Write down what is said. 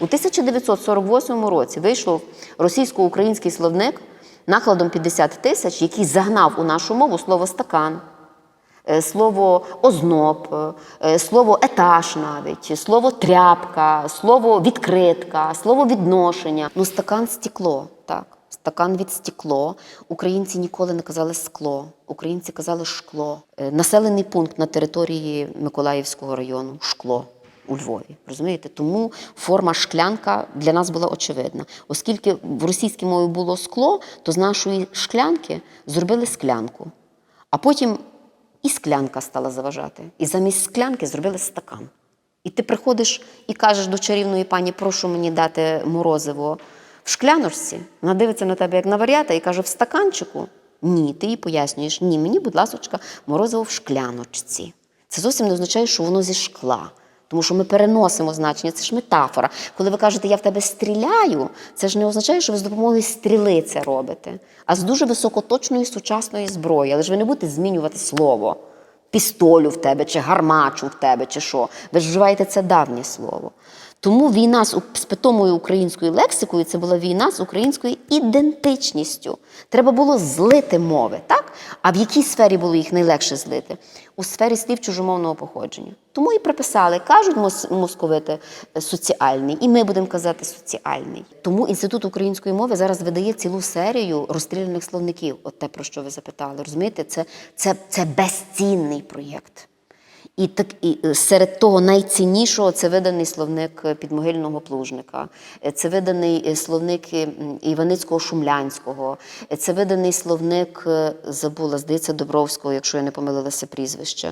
У 1948 році вийшов російсько-український словник накладом 50 тисяч, який загнав у нашу мову слово стакан, е, слово озноб, е, слово етаж навіть, слово тряпка, слово відкритка, слово відношення. Ну, стакан стекло, так. Стакан від стекло. Українці ніколи не казали скло, українці казали шкло. Е, Населений пункт на території Миколаївського району шкло у Львові. Розумієте? Тому форма шклянка для нас була очевидна. Оскільки в російській мові було скло, то з нашої шклянки зробили склянку. А потім і склянка стала заважати. І замість склянки зробили стакан. І ти приходиш і кажеш до чарівної пані, прошу мені дати морозиво в шкляночці. Вона дивиться на тебе як на варіата і каже: в стаканчику. Ні, ти їй пояснюєш, ні, мені, будь ласка, морозиво в шкляночці. Це зовсім не означає, що воно зі шкла. Тому що ми переносимо значення, це ж метафора. Коли ви кажете, я в тебе стріляю, це ж не означає, що ви з допомогою стріли це робите, а з дуже високоточної сучасної зброї. Але ж ви не будете змінювати слово пістолю в тебе, чи гармачу в тебе, чи що. Ви ж вживаєте це давнє слово. Тому війна з, питомою українською лексикою це була війна з українською ідентичністю. Треба було злити мови, так? А в якій сфері було їх найлегше злити? У сфері слів чужомовного походження. Тому і приписали, кажуть мос- московити е, соціальний, і ми будемо казати соціальний. Тому інститут української мови зараз видає цілу серію розстріляних словників. От те, про що ви запитали. Розумієте, це, це, це безцінний проєкт. І так і е, серед того найціннішого це виданий словник е, підмогильного плужника, е, це виданий словник Іваницького Шумлянського, це виданий словник, забула, здається, Добровського, якщо я не помилилася прізвище.